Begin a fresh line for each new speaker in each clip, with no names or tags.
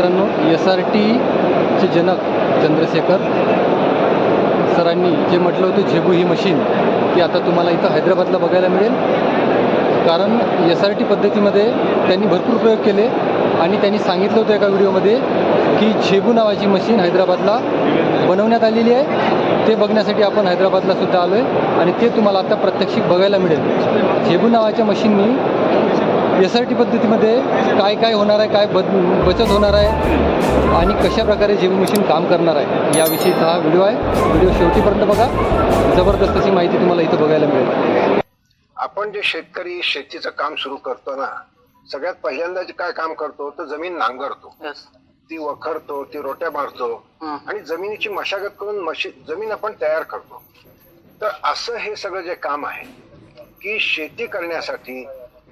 मित्रांनो S R टीचे जनक चंद्रशेखर सरांनी जे म्हटलं होतं झेबू ही मशीन ती आता तुम्हाला इथं हैदराबादला बघायला मिळेल. कारण एस आर टी पद्धतीमध्ये त्यांनी भरपूर प्रयोग केले आणि त्यांनी सांगितलं होतं एका व्हिडिओमध्ये की झेबू नावाची मशीन हैदराबादला बनवण्यात आलेली आहे. ते बघण्यासाठी आपण हैदराबादला सुद्धा आलो आहे आणि ते तुम्हाला आता प्रत्यक्षिक बघायला मिळेल. झेबू नावाच्या मशीननी एस आर टी पद्धतीमध्ये काय काय होणार आहे काय बद बचत होणार आहे आणि कशा प्रकारे जेबी मशीन काम करणार आहे याविषयीचा हा व्हिडिओ आहे. व्हिडिओ शेवटीपर्यंत बघा. जबरदस्त अशी माहिती तुम्हाला इथं बघायला मिळेल.
आपण जे शेतकरी शेतीचं काम सुरू करतो ना सगळ्यात पहिल्यांदा जे काय काम करतो तर जमीन नांगरतो. ती वखरतो ती रोट्या मारतो आणि जमिनीची मशागत करून मशी जमीन आपण तयार करतो. तर असं हे सगळं जे काम आहे की शेती करण्यासाठी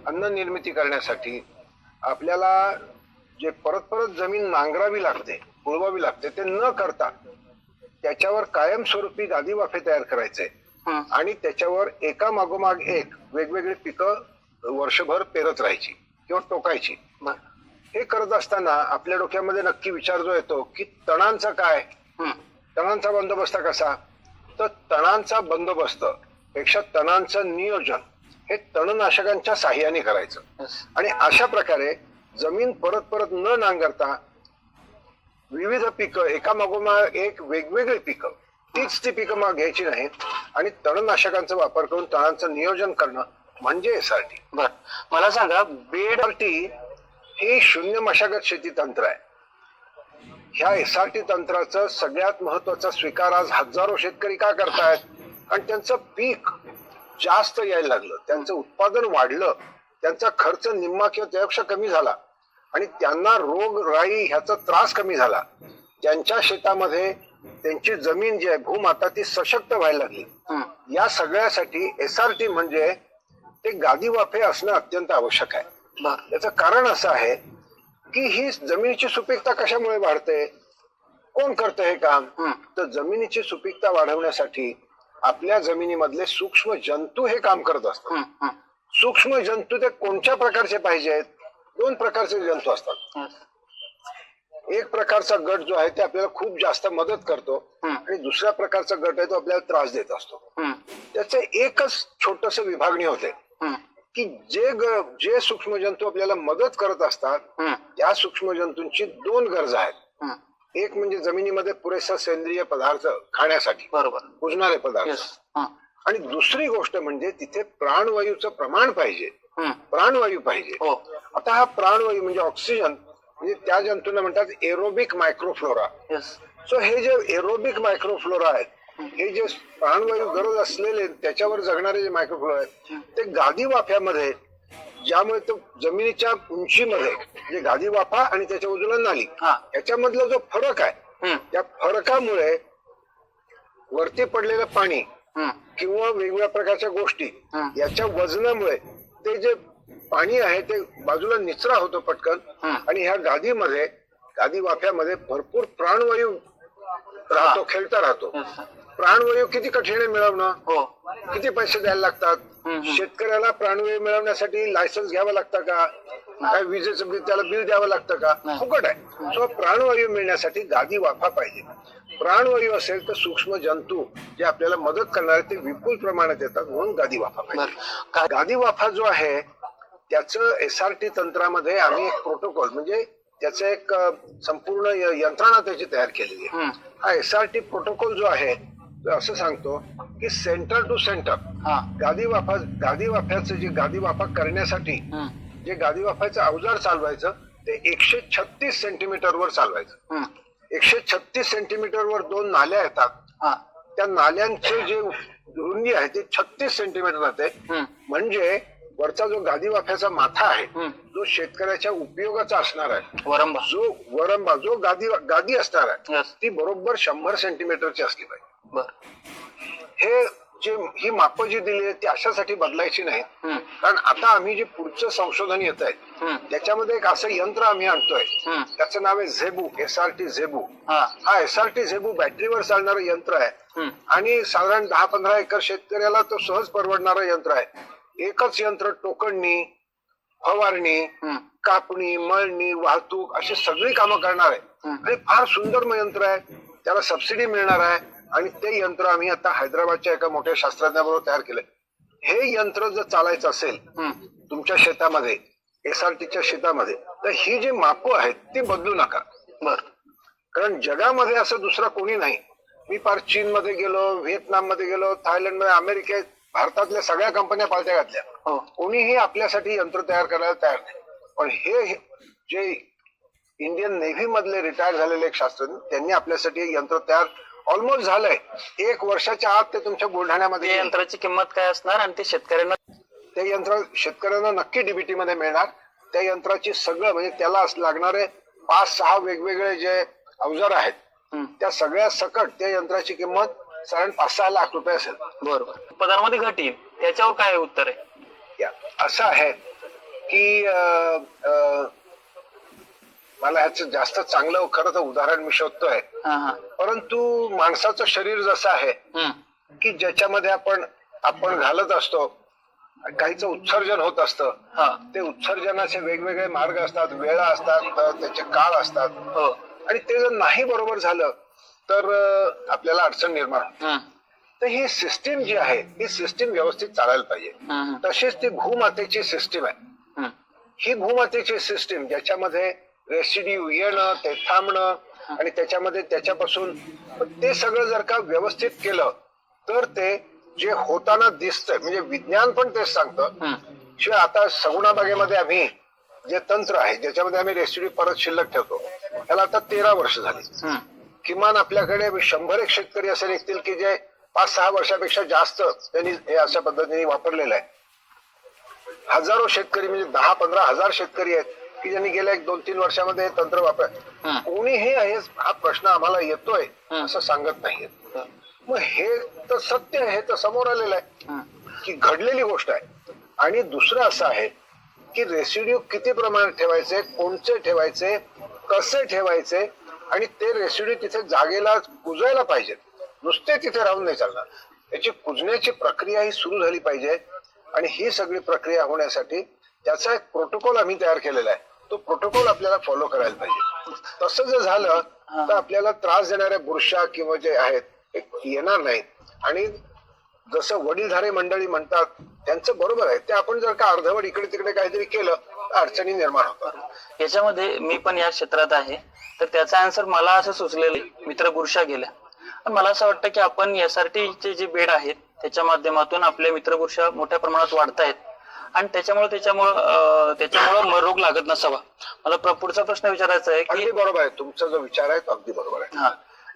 अन्न निर्मिती करण्यासाठी आपल्याला जे परत परत जमीन नांगरावी लागते पुळवावी लागते ते न करता त्याच्यावर कायमस्वरूपी गादी वाफे तयार करायचे. आणि त्याच्यावर एका मागोमाग एक वेगवेगळी पिकं वर्षभर पेरत राहायची किंवा टोकायची. हे करत असताना आपल्या डोक्यामध्ये नक्की विचार जो येतो की तणांचा काय? तणांचा बंदोबस्त कसा? तर तणांचा बंदोबस्त पेक्षा तणांचं नियोजन हे तणनाशकांच्या साह्याने करायचं. आणि अशा प्रकारे जमीन परत परत न नांगरता विविध पिकं एका मागोमाग एक वेगवेगळी पिकं तीच ती पिकं मग घ्यायची नाहीत. आणि तणनाशकांचा वापर करून तणांचं नियोजन करणं म्हणजे एसआरटी
बर. मला सांगा
बेड आरटी हे शून्य मशागत शेती तंत्र आहे. ह्या एसआरटी तंत्राचं सगळ्यात महत्त्वाचा स्वीकार आज हजारो शेतकरी का करतायत? कारण त्यांचं पीक जास्त यायला लागलं. त्यांचं उत्पादन वाढलं. त्यांचा खर्च निम्मा किंवा त्यापेक्षा कमी झाला. आणि त्यांना रोग राई ह्याचा त्रास कमी झाला. त्यांच्या शेतामध्ये त्यांची जमीन जी आहे भूमाता ती सशक्त व्हायला लागली. या सगळ्यासाठी एसआरटी म्हणजे ते गादी वाफे असणं अत्यंत आवश्यक आहे.
बर.
याचं कारण असं आहे की ही जमिनीची सुपीकता कशामुळे वाढते? कोण करतं हे काम. तर जमिनीची सुपीकता वाढवण्यासाठी आपल्या जमिनीमधले सूक्ष्म जंतू हे काम करत असतात. सूक्ष्म जंतू ते कोणत्या प्रकारचे पाहिजेत दोन प्रकारचे जंतू असतात. एक प्रकारचा गट जो आहे ते आपल्याला खूप जास्त मदत करतो. आणि दुसऱ्या प्रकारचा गट आहे तो आपल्याला त्रास देत असतो. त्याचे एकच छोटस विभागणी होते की जे जे सूक्ष्म जंतू आपल्याला मदत करत असतात त्या सूक्ष्म जंतूंची दोन गरजा आहेत. एक म्हणजे जमिनीमध्ये पुरेसा सेंद्रिय पदार्थ खाण्यासाठी
बरोबर.
कुजणारे पदार्थ.
येस
आणि दुसरी गोष्ट म्हणजे तिथे प्राणवायूचं प्रमाण पाहिजे. प्राणवायू पाहिजे.
हो.
आता हा प्राणवायू म्हणजे ऑक्सिजन म्हणजे त्या जंतूंना म्हणतात एरोबिक मायक्रोफ्लोरा.
येस
सो हे जे एरोबिक मायक्रोफ्लोरा आहेत हे जे प्राणवायू गरज असलेले त्याच्यावर जगणारे जे मायक्रोफ्लोरा आहेत ते गादी वाफ्यामध्ये ज्यामुळे तो जमिनीच्या उंचीमध्ये जे गादी वाफा आणि त्याच्या बाजूला नाली
हा.
याच्यामधला जो फरक आहे त्या फरकामुळे वरती पडलेलं पाणी किंवा वेगवेगळ्या प्रकारच्या गोष्टी
हं.
याच्या वजनामुळे ते जे पाणी आहे ते बाजूला निचरा होतो पटकन
हं.
आणि ह्या गादीमध्ये गादी वाफ्यामध्ये भरपूर प्राणवायू राहतो खेळता राहतो प्राणवायू किती कठीण आहे मिळवणं?
हो.
किती पैसे द्यायला लागतात. शेतकऱ्याला प्राणवायू मिळवण्यासाठी लायसन्स घ्यावं लागतं का? काय विजेचं बिल त्याला बिल द्यावं लागतं का. फुकट आहे. सो प्राणवायू मिळण्यासाठी गादी वाफा पाहिजे. प्राणवायू असेल तर सूक्ष्म जंतू जे आपल्याला मदत करणारे ते विपुल प्रमाणात येतात म्हणून गादी वाफा पाहिजे. गादी वाफा जो आहे त्याचं एसआरटी तंत्रामध्ये आम्ही एक प्रोटोकॉल म्हणजे त्याचं एक संपूर्ण यंत्रणा त्याची तयार केलेली आहे.
हं.
एसआरटी प्रोटोकॉल जो आहे असं सांगतो की सेंटर टू सेंटर
हा
गादी वाफा गादी वाफ्याचं जे गादी वाफा करण्यासाठी
हं.
जे गादी वाफाचं अवजार चालवायचं ते एकशे छत्तीस सेंटीमीटर वर चालवायचं
हं.
एकशे छत्तीस सेंटीमीटर वर दोन नाल्या येतात
हा
त्या नाल्यांचे जे रुंदी आहे ते छत्तीस सेंटीमीटर राहते
हं.
म्हणजे वरचा जो गादी वाफ्याचा माथा आहे
हं.
जो शेतकऱ्याच्या उपयोगाचा असणार आहे
वरंबा
जो वरंबा जो गादी गादी असणार आहे
Yes.
ती बरोबर शंभर सेंटीमीटरची असली पाहिजे
बर
हे जे ही मापं जी दिली आहेत ती अशासाठी बदलायची नाही
हं.
कारण आता आम्ही जे पुढचं संशोधन येत आहे. त्याच्यामध्ये एक असं यंत्र आम्ही आणतोय. त्याचं नाव आहे zebu S R T zebu
हा
हा एस आर टी झेबू बॅटरीवर चालणारं यंत्र आहे. आणि साधारण दहा पंधरा एकर शेतकऱ्याला तो सहज परवडणारं यंत्र आहे एकच यंत्र टोकणणी फवारणी. कापणी मळणी वाहतूक अशी सगळी कामं करणार आहे. आणि फार सुंदर यंत्र आहे त्याला सबसिडी मिळणार आहे आणि ते यंत्र आम्ही आता हैदराबादच्या एका मोठ्या शास्त्रज्ञाबरोबर तयार केलंय. हे यंत्र जर चालायचं असेल. तुमच्या शेतामध्ये एसआरटीच्या शेतामध्ये तर ही जी मापं आहेत ती बदलू नका.
बर.
कारण जगामध्ये असं दुसरं कोणी नाही. मी पार चीन मध्ये गेलो व्हिएतनाममध्ये गेलो थायलंडमध्ये अमेरिकेत भारतातल्या सगळ्या कंपन्या पालत्या घातल्या.
हो.
कोणीही आपल्यासाठी यंत्र तयार करायला तयार नाही. पण हे जे इंडियन नेव्ही मधले रिटायर झालेले एक शास्त्रज्ञ त्यांनी आपल्यासाठी यंत्र तयार ऑलमोस्ट झालंय. एक वर्षाच्या आत ते तुमच्या बुलढाण्यामध्ये.
यंत्राची किंमत काय असणार आणि ते शेतकऱ्यांना
ते यंत्र शेतकऱ्यांना नक्की डीबीटी मध्ये मिळणार. त्या यंत्राची सगळं म्हणजे त्याला लागणारे पाच सहा वेगवेगळे जे अवजार आहेत. त्या सगळ्या सकट त्या यंत्राची किंमत साधारण पाच सहा लाख रुपये असेल.
बरोबर. उत्पादनामध्ये घट येईल. त्याच्यावर काय उत्तर आहे?
या. असं आहे की मला ह्याचं जास्त चांगलं खरं तर उदाहरण मी शोधतोय परंतु माणसाचं शरीर जसं आहे. की ज्याच्यामध्ये आपण आपण घालत असतो काहीच उत्सर्जन होत असतं ते उत्सर्जनाचे वेगवेगळे मार्ग असतात वेळा असतात त्याचे काळ असतात
हो
आणि ते जर नाही बरोबर झालं तर आपल्याला अडचण निर्माण. तर ही सिस्टीम जी आहे ही सिस्टीम व्यवस्थित चालायला पाहिजे. तशीच ती भूमातेची सिस्टीम आहे. ही भूमातेची सिस्टीम ज्याच्यामध्ये रेसिड्यू येणं ते थांबणं आणि त्याच्यामध्ये त्याच्यापासून ते सगळं जर का व्यवस्थित केलं तर ते जे होताना दिसतंय म्हणजे विज्ञान पण तेच सांगतं. शिवाय आता सगुणा बागेमध्ये आम्ही जे तंत्र आहे ज्याच्यामध्ये आम्ही रेसिड्यू परत शिल्लक ठेवतो त्याला आता तेरा वर्ष झाली. किमान आपल्याकडे शंभर एक शेतकरी असे निघतील की जे पाच सहा वर्षापेक्षा जास्त त्यांनी हे अशा पद्धतीने वापरलेलं आहे हजारो शेतकरी म्हणजे दहा पंधरा हजार शेतकरी आहेत की ज्यांनी गेल्या एक दोन तीन वर्षामध्ये हे तंत्र वापर. कोणीही हे हा प्रश्न आम्हाला येतोय. असं सांगत नाहीये. मग हे तर सत्य आहे हे तर समोर आलेलं आहे. की घडलेली गोष्ट आहे. आणि दुसरं असं आहे की रेसिड्यू किती प्रमाणात ठेवायचे कोणते ठेवायचे कसे ठेवायचे आणि ते रेसिड्यू तिथे जागेला कुजायला पाहिजेत. नुसते तिथे राहून नाही चालणार. याची कुजण्याची प्रक्रिया ही सुरू झाली पाहिजे. आणि ही सगळी प्रक्रिया होण्यासाठी त्याचा एक प्रोटोकॉल आम्ही तयार केलेला आहे. तो प्रोटोकॉल आपल्याला फॉलो करायला पाहिजे. तसं जर झालं तर आपल्याला त्रास देणाऱ्या बुरशा किंवा जे आहेत ते येणार नाहीत. आणि जसं वडीलधारे मंडळी म्हणतात त्यांचं बरोबर आहे. ते आपण जर का अर्धवट इकडे तिकडे काहीतरी केलं तर अडचणी निर्माण होतात.
याच्यामध्ये मी पण या क्षेत्रात आहे. तर त्याचा आन्सर मला असं सुचलेलं. मित्र बुरशा गेल्या. मला असं वाटतं की आपण एसआरटी चे जे बेड आहेत त्याच्या माध्यमातून आपले मित्र बुरशा मोठ्या प्रमाणात वाढतायत. आणि त्याच्यामुळे त्याच्यामुळं त्याच्यामुळं रोग लागत नसावा. मला पुढचा प्रश्न विचारायचा आहे की
अगदी बरोबर आहे. तुमचा जो विचार आहे तो अगदी बरोबर आहे.
हा.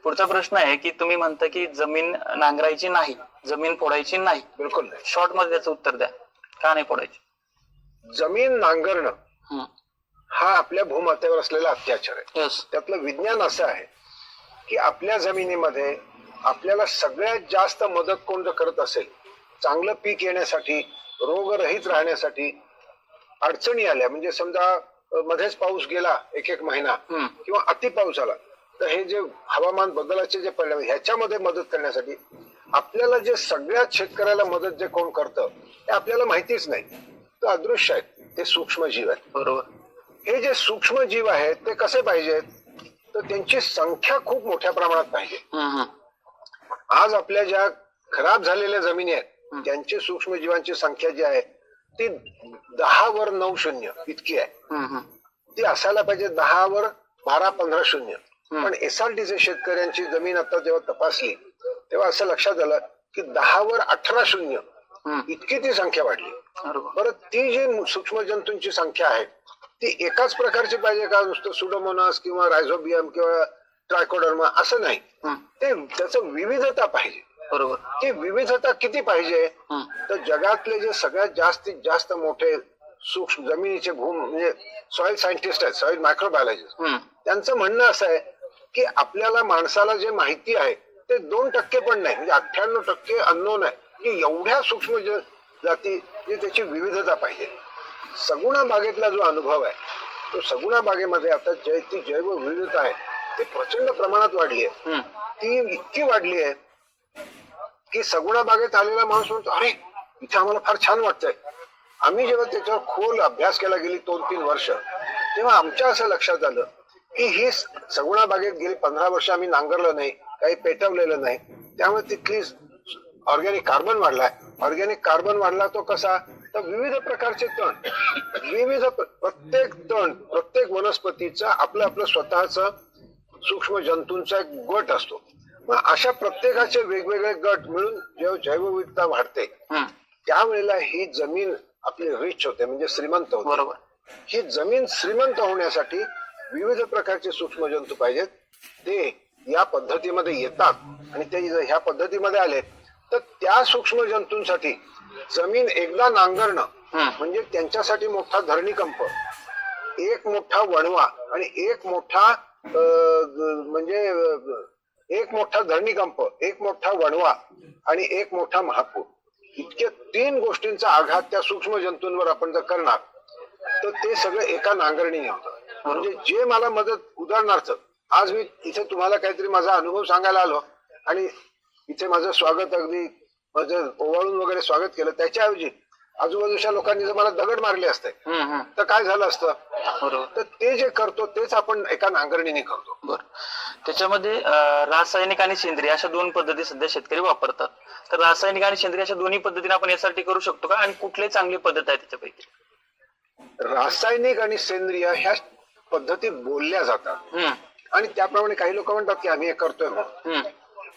पुढचा प्रश्न आहे की तुम्ही म्हणता की जमीन नांगरायची नाही जमीन फोडायची नाही.
बिलकुल नाही.
शॉर्टमध्ये त्याचं उत्तर द्या. का नाही फोडायची?
जमीन नांगरणं. हा. आपल्या भूमातेवर असलेला अत्याचार आहे.
Yes.
त्यातलं विज्ञान असं आहे की आपल्या जमिनीमध्ये आपल्याला सगळ्यात जास्त मदत कोण जर करत असेल चांगलं पीक येण्यासाठी रोगरहित राहण्यासाठी अडचणी आल्या. म्हणजे समजा मध्येच पाऊस गेला एक एक महिना. किंवा अति पाऊस आला तर हे जे हवामान बदलाचे जे परिणाम ह्याच्यामध्ये मदत करण्यासाठी आपल्याला जे सगळ्यात शेतकऱ्याला मदत जे कोण करतं ते आपल्याला माहितीच नाही. ते अदृश्य आहेत ते सूक्ष्म जीव आहेत
बरोबर.
हे जे सूक्ष्म जीव आहेत ते कसे पाहिजेत? तर त्यांची संख्या खूप मोठ्या प्रमाणात पाहिजे. आज आपल्या ज्या खराब झालेल्या जमिनी आहेत त्यांची सूक्ष्म जीवांची संख्या जी आहे ती दहा वर नऊ शून्य इतकी आहे. ती असायला पाहिजे दहा वर बारा पंधरा शून्य. पण एसआरटीचे शेतकऱ्यांची जमीन आता जेव्हा तपासली तेव्हा असं लक्षात आलं की दहा वर अठरा शून्य. इतकी ती संख्या वाढली.
बरोबर.
परत ती जी सूक्ष्म जंतूंची संख्या आहे ती एकाच प्रकारची पाहिजे का? नुसतं सुडोमोनास किंवा रायझोबियम किंवा ट्रायकोडर्मा असं नाही. ते त्याचं विविधता पाहिजे.
बरोबर
ती विविधता किती पाहिजे. तर जगातले जे सगळ्यात जास्तीत जास्त मोठे सूक्ष्म जमिनीचे भूम म्हणजे सॉइल सायंटिस्ट आहेत सॉइल मायक्रोबायोलॉजिस्ट. त्यांचं म्हणणं असं आहे की आपल्याला माणसाला जे माहिती आहे ते दोन टक्के पण नाही म्हणजे अठ्ठ्याण्णव टक्के अननोन आहे की एवढ्या सूक्ष्म जाती जे त्याची विविधता पाहिजे सगुणा बागेतला जो अनुभव आहे तो सगुणा बागेमध्ये आता जे ती जैव विविधता आहे ती प्रचंड प्रमाणात वाढली आहे. ती इतकी वाढली आहे की सगुणा बागेत आलेला माणूस म्हणतो अरे इथे आम्हाला फार छान वाटतंय. आम्ही जेव्हा त्याच्यावर खोल अभ्यास केला गेली दोन तीन वर्ष तेव्हा आमच्या असं लक्षात आलं की ही सगुणा बागेत गेली पंधरा वर्ष आम्ही नांगरलं नाही काही पेटवलेलं नाही. त्यामुळे तिथली ऑर्गॅनिक कार्बन वाढलाय. ऑर्गॅनिक कार्बन वाढला तो कसा? तर विविध प्रकारचे तण. विविध प्रत्येक तण प्रत्येक वनस्पतीचा आपलं आपलं स्वतःच सूक्ष्म जंतूंचा एक गट असतो. मग अशा प्रत्येकाचे वेगवेगळे गट मिळून जेव्हा जैवविविधता वाढते. त्यावेळेला ही जमीन आपली रिच होते म्हणजे श्रीमंत होते.
बरोबर.
ही जमीन श्रीमंत होण्यासाठी विविध प्रकारचे सूक्ष्म जंतू पाहिजेत. ते या पद्धतीमध्ये येतात आणि ते जर ह्या पद्धतीमध्ये आले तर त्या सूक्ष्म जंतूंसाठी जमीन एकदा नांगरणं. म्हणजे त्यांच्यासाठी मोठा धरणीकंप एक मोठा वणवा आणि एक मोठा म्हणजे एक मोठा धरणीकंप एक मोठा वणवा आणि एक मोठा महापूर. इतक्या तीन गोष्टींचा आघात त्या सूक्ष्म जंतूंवर आपण जर करणार तर ते सगळं एका नांगरणीने होतं. म्हणजे जे मला मदत उदाहरणार्थ आज मी इथे तुम्हाला काहीतरी माझा अनुभव सांगायला आलो आणि इथे माझं स्वागत अगदी माझं ओवाळून वगैरे स्वागत केलं त्याच्याऐवजी आजूबाजूच्या लोकांनी जर मला दगड मारले असते तर काय झालं असतं?
बरोबर.
तर ते जे करतो तेच आपण एका नांगरणीने करतो.
बर. त्याच्यामध्ये रासायनिक आणि सेंद्रिय अशा दोन पद्धती सध्या शेतकरी वापरतात. तर रासायनिक आणि सेंद्रिय अशा दोन्ही पद्धतीने आपण यासाठी करू शकतो का? आणि कुठली चांगली पद्धत आहे त्याच्यापैकी?
रासायनिक आणि सेंद्रिय ह्या पद्धती बोलल्या जातात. आणि त्याप्रमाणे काही लोक म्हणतात की आम्ही हे करतोय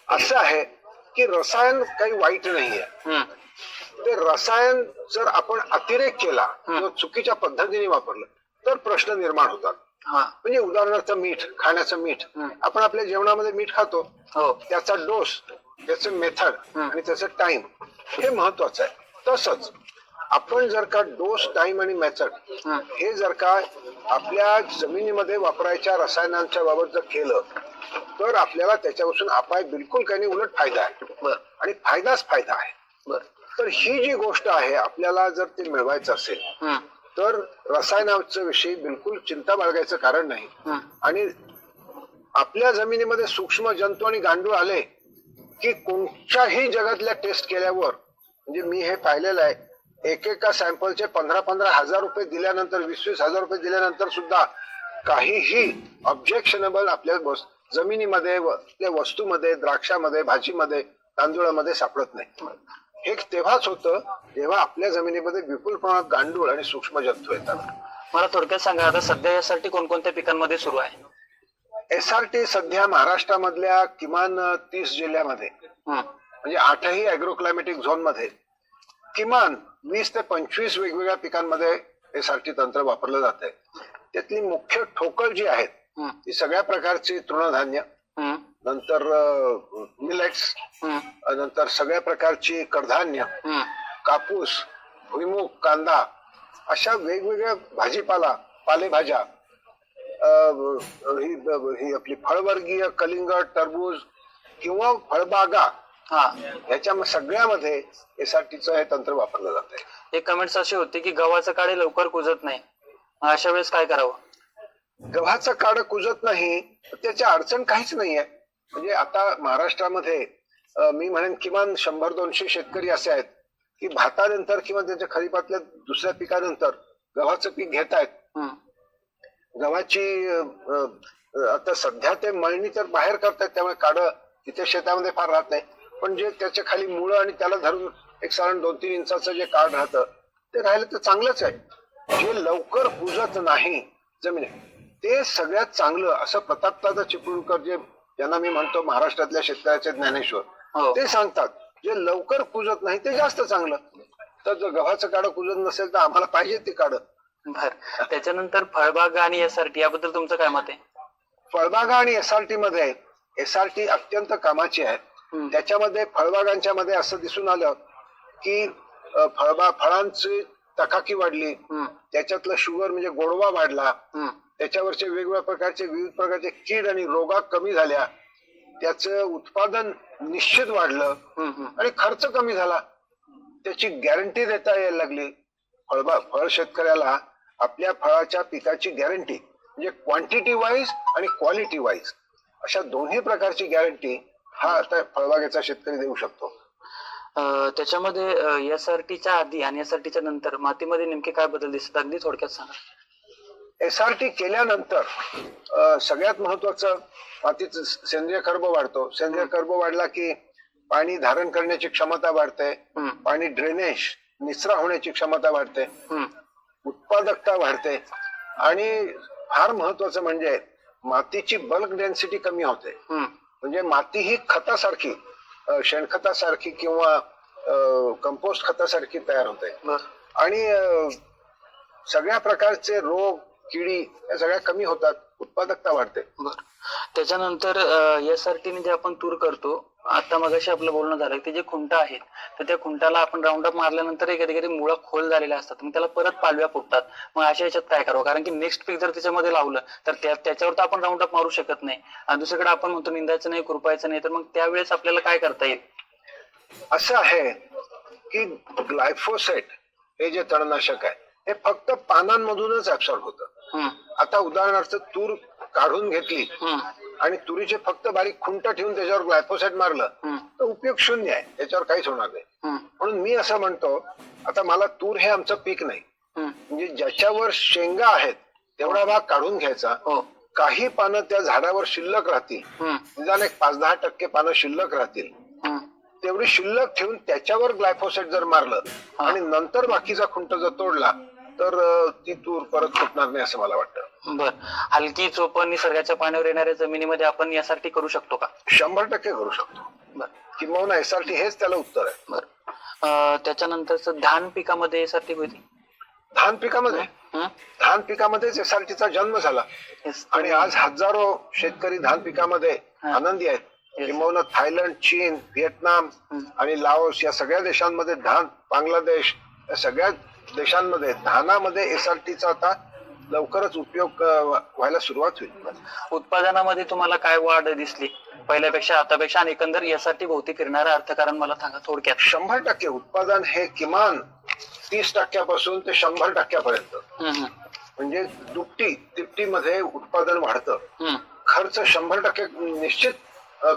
असं आहे की रसायन काही वाईट नाहीये. ते रसायन जर आपण अतिरेक केला. किंवा चुकीच्या पद्धतीने वापरलं तर प्रश्न निर्माण होतात.
हा.
म्हणजे उदाहरणार्थ मीठ खाण्याचं मीठ. आपण आपल्या जेवणामध्ये मीठ खातो.
हो.
त्याचा डोस त्याचं मेथड. आणि त्याचं टाइम हे महत्वाचं आहे. तसंच आपण जर का डोस टाइम आणि मेथड
हं.
जर का आपल्या जमिनीमध्ये वापरायच्या रसायनांच्या बाबत जर केलं तर आपल्याला त्याच्यापासून अपाय बिलकुल काही नाही उलट फायदा आहे. आणि फायदाच फायदा आहे.
बर.
तर ही जी गोष्ट आहे आपल्याला जर ते मिळवायचं असेल तर रसायनाच्या विषयी बिलकुल चिंता बाळगायचं कारण नाही. आणि आपल्या जमिनीमध्ये सूक्ष्म जंतू आणि गांडूळ आले की कोणत्याही जगातल्या टेस्ट केल्यावर म्हणजे मी हे पाहिलेलं आहे एकेका सॅम्पलचे पंधरा पंधरा हजार रुपये दिल्यानंतर वीस वीस हजार रुपये दिल्यानंतर सुद्धा काहीही ऑब्जेक्शनेबल आपल्या जमिनीमध्ये वस्तूमध्ये द्राक्षामध्ये भाजीमध्ये तांदूळामध्ये सापडत नाही. हे तेव्हाच होतं जेव्हा आपल्या जमिनीमध्ये विपुल प्रमाणात गांडूळ आणि सूक्ष्म जंतू येतात.
मला थोडक्यात सांगा आता सध्या यासाठी कोणकोणत्या पिकांमध्ये सुरू आहे?
एसआरटी सध्या महाराष्ट्रामधल्या किमान तीस जिल्ह्यामध्ये.
हम्म,
म्हणजे आठही अॅग्रो क्लायमॅटिक झोनमध्ये किमान वीस ते पंचवीस वेगवेगळ्या पिकांमध्ये एसआरटी तंत्र वापरलं जात आहे त्यातली मुख्य ठोकळ जी आहेत ती सगळ्या प्रकारची तृणधान्य. नंतर मिलेट्स नंतर सगळ्या प्रकारची कडधान्य कापूस भुईमुग कांदा अशा वेगवेगळ्या भाजीपाला पालेभाज्या ही ही आपली फळवर्गीय कलिंगड टरबूज किंवा फळबागा
हा.
ह्याच्या सगळ्यामध्ये एसआरटीचं हे तंत्र वापरलं जात आहे
एक कमेंट्स असे होते की गव्हाचं काळे लवकर कुजत नाही. अशा वेळेस काय करावं?
गव्हाचं काड कुजत नाही तर त्याची अडचण काहीच नाहीये. म्हणजे आता महाराष्ट्रामध्ये मी म्हणेन किमान शंभर दोनशे शेतकरी असे आहेत की भातानंतर किंवा त्यांच्या खरीपातल्या दुसऱ्या पिकानंतर गव्हाचं पीक घेत आहेत गव्हाची आता सध्या ते मळणी तर बाहेर करतात त्यामुळे काढ तिथे शेतामध्ये फार राहत नाही. पण जे त्याच्याखाली मुळं आणि त्याला धरून एक साधारण दोन तीन इंचाचं जे काढ राहतं ते राहिलं तर चांगलंच आहे. जे लवकर कुजत नाही जमिनी ते सगळ्यात चांगलं असं प्रतापदादा चिपळूणकर जे ज्यांना मी म्हणतो महाराष्ट्रातल्या शेतकऱ्याचे ज्ञानेश्वर.
हो.
ते सांगतात जे लवकर कुजत नाही ते जास्त चांगलं. तर जर गव्हाचं काढ कुजत नसेल तर आम्हाला पाहिजे ते काढ.
बर. त्याच्यानंतर फळबाग आणि यासाठी याबद्दल तुमचं काय मत आहे?
फळबागा आणि एसआरटी मध्ये एसआरटी अत्यंत कामाची आहे. त्याच्यामध्ये फळबागांच्या मध्ये असं दिसून आलं की अ, फळबा फळांची तकाकी वाढली. त्याच्यातलं शुगर म्हणजे गोडवा वाढला. त्याच्यावरचे वेगवेगळ्या प्रकारचे विविध प्रकारचे कीड आणि रोगा कमी झाल्या. त्याचं उत्पादन निश्चित वाढलं. आणि खर्च कमी झाला. त्याची गॅरंटी देता यायला लागली. फळबा फळ शेतकऱ्याला आपल्या फळाच्या पिकाची गॅरंटी म्हणजे क्वांटिटी वाईज आणि क्वालिटी वाईज अशा दोन्ही प्रकारची गॅरंटी हा आता फळबागेचा शेतकरी देऊ शकतो.
त्याच्यामध्ये एस आर टीच्या आधी आणि एस आर टीच्या नंतर मातीमध्ये नेमके काय बदल दिसतात? अगदी थोडक्यात सांगा.
एस आर टी केल्यानंतर सगळ्यात महत्वाचं मातीचं सेंद्रिय कर्ब वाढतो. सेंद्रिय कर्ब वाढला की पाणी धारण करण्याची क्षमता वाढते. पाणी ड्रेनेज निचरा होण्याची क्षमता वाढते. उत्पादकता वाढते. आणि फार महत्वाचं म्हणजे मातीची बल्क डेन्सिटी कमी होते. म्हणजे माती ही खतासारखी शेणखतासारखी किंवा कंपोस्ट खतासारखी तयार होते. आणि सगळ्या प्रकारचे रोग किडी या सगळ्या कमी होतात उत्पादकता वाढते.
त्याच्यानंतर टीने जे आपण तूर करतो आता मगाशी आपलं बोलणं झालं की ते जे खुंटा आहेत तर त्या खुंटाला आपण राऊंड अप मारल्यानंतर कधी कधी मुळं खोल झालेल्या असतात. मग त्याला परत पालव्या फुटतात. मग अशा याच्यात काय करावं? कारण की नेक्स्ट पीक जर त्याच्यामध्ये लावलं तर त्या- त्याच्यावर तर आपण राऊंड अप मारू शकत नाही. आणि दुसरीकडे आपण म्हणतो निंदायचं नाही खुरपायचं नाही तर मग त्यावेळेस आपल्याला काय करता येईल?
असं आहे की ग्लायफोसेट हे जे तणनाशक आहे हे फक्त पानांमधूनच ऍब्सॉर्ब होतं. आता उदाहरणार्थ तूर काढून घेतली आणि तुरीचे फक्त बारीक खुंट ठेवून त्याच्यावर ग्लायफोसेट मारलं तर उपयोग शून्य आहे. त्याच्यावर काहीच होणार नाही. म्हणून मी असं म्हणतो आता मला तूर हे आमचं पीक नाही. म्हणजे ज्याच्यावर शेंगा आहेत तेवढा भाग काढून घ्यायचा.
हो.
काही पानं त्या झाडावर शिल्लक राहतील. निदान एक पाच दहा टक्के पानं शिल्लक राहतील. तेवढी शिल्लक ठेवून त्याच्यावर ग्लायफोसेट जर मारलं. आणि नंतर बाकीचा खुंट जर तोडला तर ती तूर परत फुटणार नाही असं मला वाटतं.
बर. हलकी चोपण निसर्गाच्या पाण्यावर येणाऱ्या जमिनीमध्ये आपण यासाठी करू शकतो का?
शंभर टक्के करू शकतो.
बर.
किंवा एसआरटी हेच त्याला उत्तर आहे.
बर. अं, त्याच्यानंतर धान पिकामध्ये यासाठी होती
धान पिकामध्ये? धान पिकामध्येच एसआरटीचा जन्म झाला. आणि आज हजारो शेतकरी धान पिकामध्ये. आनंदी आहेत. किंबहुना थायलंड चीन व्हिएतनाम. आणि लाओस या सगळ्या देशांमध्ये धान बांगलादेश या सगळ्या देशांमध्ये धानामध्ये एसआरटीचा आता लवकरच उपयोग व्हायला सुरुवात होईल.
उत्पादनामध्ये तुम्हाला काय वाढ दिसली? पहिल्यापेक्षा आतापेक्षा आणि एकंदर यासाठी भोवती फिरणारं अर्थकारण मला सांगा थोडक्यात.
शंभर टक्के उत्पादन हे किमान तीस टक्क्यापासून ते शंभर टक्क्यापर्यंत. म्हणजे दुपटी तिपटीमध्ये उत्पादन वाढतं. खर्च शंभर टक्के निश्चित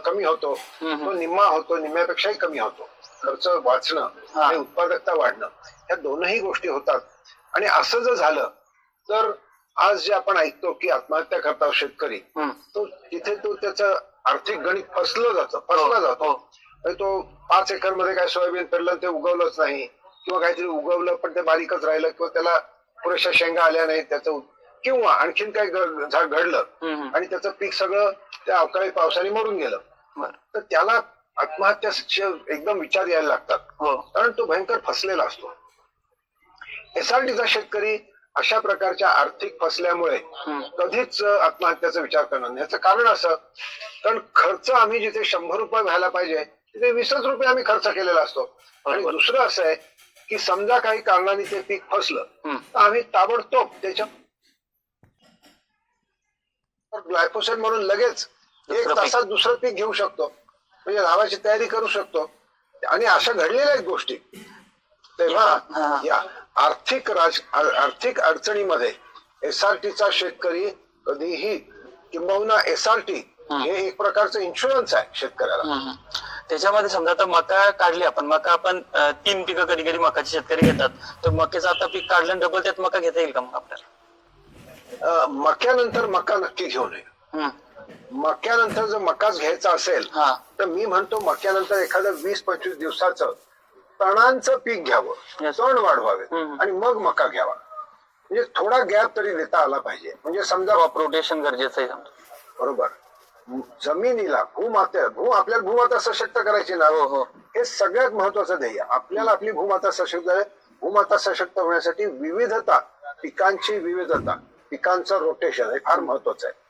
कमी होतो. तो निम्मा होतो निम्म्यापेक्षाही कमी होतो. खर्च वाचणं. आणि उत्पादकता वाढणं या दोनही गोष्टी होतात आणि असं जर झालं तर आज जे आपण ऐकतो की आत्महत्या करतात शेतकरी. तो तिथे तो त्याचं आर्थिक गणित फसलं जातं फसला
हो,
जातो
हो.
तो पाच एकरमध्ये काय सोयाबीन पेरलं ते उगवलंच नाही किंवा काहीतरी उगवलं पण ते बारीकच राहिलं किंवा त्याला पुरेशा शेंगा आल्या नाहीत त्याचं किंवा आणखीन काय घडलं. आणि त्याचं पीक सगळं त्या अवकाळी पावसाने मरून गेलं तर त्याला आत्महत्याचे एकदम विचार यायला लागतात
हो
कारण तो भयंकर फसलेला असतो एसआरटीचा शेतकरी अशा प्रकारच्या आर्थिक फसल्यामुळे. कधीच आत्महत्याचा विचार करणार नाही याचं कारण असं कारण खर्च आम्ही जिथे शंभर रुपये व्हायला पाहिजे तिथे वीसच रुपये आम्ही खर्च केलेला असतो आणि. दुसरं असं आहे की समजा काही कारणाने ते पीक फसलं. तर आम्ही ताबडतोब त्याच्या ग्लायफोसेट म्हणून लगेच एक. तासात दुसरं पीक घेऊ शकतो म्हणजे लावायची तयारी करू शकतो आणि अशा घडलेल्या आहेत गोष्टी तेव्हा. या आर्थिक राज आर्थिक अडचणीमध्ये एसआरटीचा शेतकरी कधीही किंबहुना एसआरटी
हा.
हे एक प्रकारचं इन्शुरन्स आहे शेतकऱ्याला.
त्याच्यामध्ये समजा आता मका काढली आपण मका आपण तीन पिकं कधी कधी मकाचे शेतकरी घेतात तर मक्याचं आता पीक काढलं डबल त्यात मका घेता येईल का मग आपल्याला
मक्यानंतर मका नक्की घेऊ नये. मक्यानंतर जर मकाच घ्यायचा असेल
हा.
तर मी म्हणतो मक्यानंतर एखादं वीस पंचवीस दिवसाचं तणांचं पीक घ्यावं
Yes.
तण वाढवावे
हम्म.
आणि मग मका घ्यावा. म्हणजे थोडा गॅप तरी देता आला पाहिजे. म्हणजे समजा
क्रॉप रोटेशन गरजेचं आहे समजा.
बरोबर. जमिनीला भूमाता भू आपल्याला भूमाता सशक्त करायची ना?
हो हो.
हे सगळ्यात महत्वाचं ध्येय. आपल्याला आपली भूमाता सशक्त भूमाता सशक्त होण्यासाठी विविधता पिकांची विविधता पिकांचं रोटेशन हे फार महत्वाचं आहे.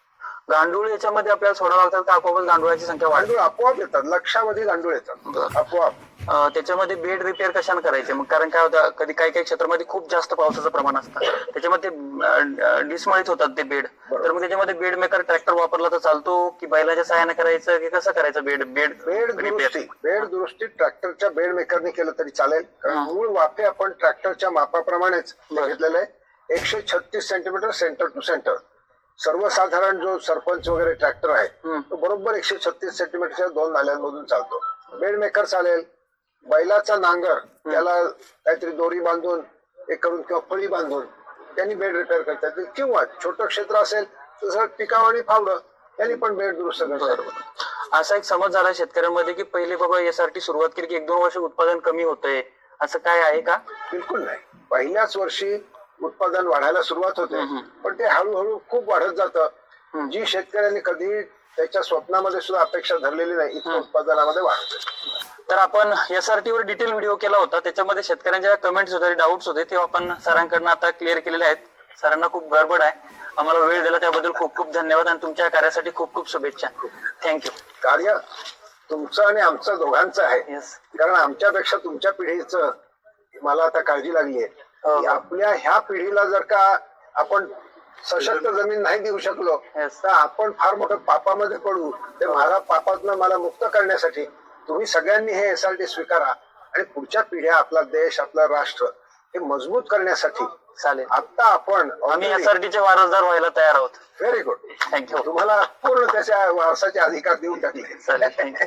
गांडूळ याच्यामध्ये आपल्याला सोडावं लागतात का? आपोआपच गांडुळाची संख्या वाढते.
गांडूळ आपोआप येतात. लक्षावधी गांडूळ येतात.
बरं.
आपोआप.
अं, त्याच्यामध्ये बेड रिपेअर कशाने करायचे? मग कारण काय होतं कधी काही काही क्षेत्रामध्ये खूप जास्त पावसाचं प्रमाण असतं. त्याच्यामध्ये डिसमळीत होतात ते बेड. तर मग त्याच्यामध्ये बेड मेकर ट्रॅक्टर वापरला तर चालतो की बैलाच्या सहाय्याने करायचं की कसं करायचं बेड बेड
बेड दुरुस्ती. बेड दुरुस्ती ट्रॅक्टरच्या बेड मेकरने केलं तरी चालेल. कारण
हा.
मूळ वाफे आपण ट्रॅक्टरच्या मापाप्रमाणेच
बरं.
घेतलेले आहे. एकशे छत्तीस सेंटीमीटर सेंटर टू सेंटर सर्वसाधारण जो सरपंच वगैरे ट्रॅक्टर आहे. तो बरोबर एकशे छत्तीस सेंटीमीटरच्या दोन नाल्यांमधून चालतो. बेड मेकर चालेल बैलाचा नांगर त्याला काहीतरी दोरी बांधून हे करून किंवा फळी बांधून त्यांनी बेड रिपेअर करता येतील किंवा छोटं क्षेत्र असेल तसं टिकाव आणि फावडं त्यांनी पण बेड दुरुस्त करता येतील
असा एक समज झाला शेतकऱ्यांमध्ये की पहिले बाबा यासाठी सुरुवात केली की एक दोन वर्ष उत्पादन कमी होतंय. असं काय आहे का?
बिलकुल नाही. पहिल्याच वर्षी उत्पादन वाढायला सुरुवात होते. पण ते हळूहळू खूप वाढत जातं. जी शेतकऱ्यांनी कधी त्याच्या स्वप्नामध्ये सुद्धा अपेक्षा धरलेली नाही इतकं उत्पादनामध्ये वाढते
तर आपण एस आर टी वर डिटेल व्हिडिओ केला होता. त्याच्यामध्ये शेतकऱ्यांच्या कमेंट्स होते डाऊट्स होते ते आपण सरांकडनं आता क्लिअर केलेले आहेत. सरांना खूप गडबड आहे. आम्हाला वेळ दिला त्याबद्दल खूप खूप धन्यवाद आणि तुमच्या कार्यासाठी खूप खूप शुभेच्छा. थँक्यू
कार्य तुमचं आणि आमचं दोघांचं आहे. कारण आमच्यापेक्षा तुमच्या पिढीचं मला आता काळजी लागली आहे. की आपल्या ह्या पिढीला जर का आपण सशक्त जमीन नाही देऊ शकलो. तर आपण फार मोठं पापामध्ये पडू. ते मला पापातनं मला मुक्त करण्यासाठी तुम्ही सगळ्यांनी हे एसआरटी स्वीकारा आणि पुढच्या पिढ्या आपला देश आपलं राष्ट्र हे मजबूत करण्यासाठी
चालेल.
आता आपण
आम्ही एस आर टीचे वारसदार व्हायला तयार आहोत.
व्हेरी गुड
थँक्यू
तुम्हाला पूर्ण त्याच्या वारसाचे अधिकार देऊन टाकले.
चालेल थँक्यू